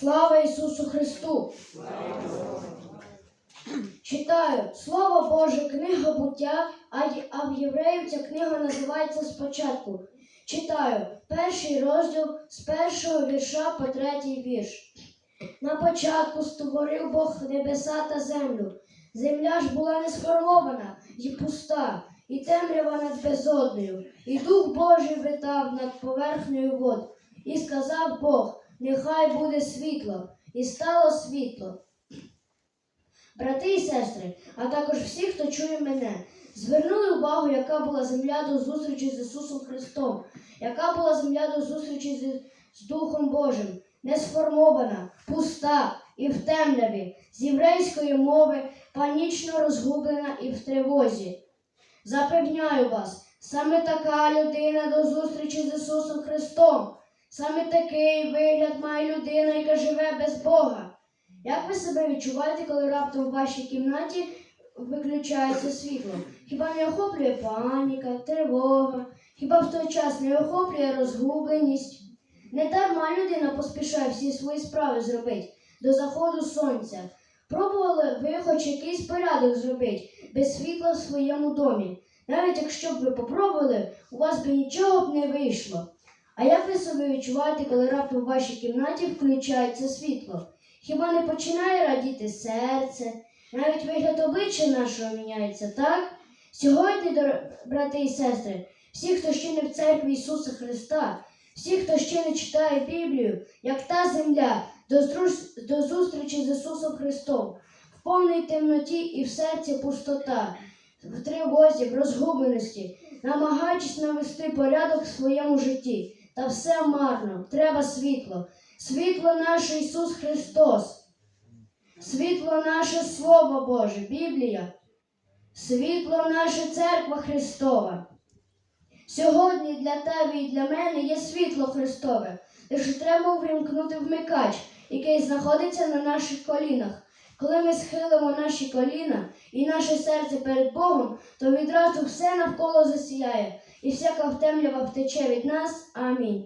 Слава Ісусу Христу! Читаю Слово Боже, книга буття, а, в євреїв ця книга називається спочатку. Читаю перший розділ з першого вірша по третій вірш. На початку створив Бог небеса та землю. Земля ж була не сформована і пуста, і темрява над безодною, і Дух Божий витав над поверхнею вод. І сказав Бог, нехай буде світло, і стало світло. Брати і сестри, а також всі, хто чує мене, звернули увагу, яка була земля до зустрічі з Ісусом Христом, яка була земля до зустрічі з, Духом Божим, не сформована, пуста і в темряві, з єврейської мови, панічно розгублена і в тривозі. Запевняю вас, саме така людина до зустрічі з Ісусом Христом, саме такий вигляд має людина, яка живе без Бога. Як ви себе відчуваєте, коли раптом в вашій кімнаті виключається світло? Хіба не охоплює паніка, тривога? Хіба в той час не охоплює розгубленість? Не дарма людина поспішає всі свої справи зробити до заходу сонця. Пробували ви хоч якийсь порядок зробити без світла в своєму домі. Навіть якщо б ви попробували, у вас би нічого б не вийшло. А як ви себе відчуваєте, коли раптом в вашій кімнаті включається світло? Хіба не починає радіти серце? Навіть вигляд обличчя нашого міняється, так? Сьогодні, брати і сестри, всі, хто ще не в церкві Ісуса Христа, всі, хто ще не читає Біблію, як та земля, до зустрічі з Ісусом Христом, в повній темноті і в серці пустота, в тривозі, в розгубленості, намагаючись навести порядок в своєму житті. Та все марно, треба світло. Світло наше Ісус Христос. Світло наше Слово Боже, Біблія. Світло наша Церква Христова. Сьогодні для тебе і для мене є світло Христове, лише треба увімкнути вмикач, який знаходиться на наших колінах. Коли ми схилимо наші коліна і наше серце перед Богом, то відразу все навколо засіяє, і всяка темрява втече від нас. Амінь.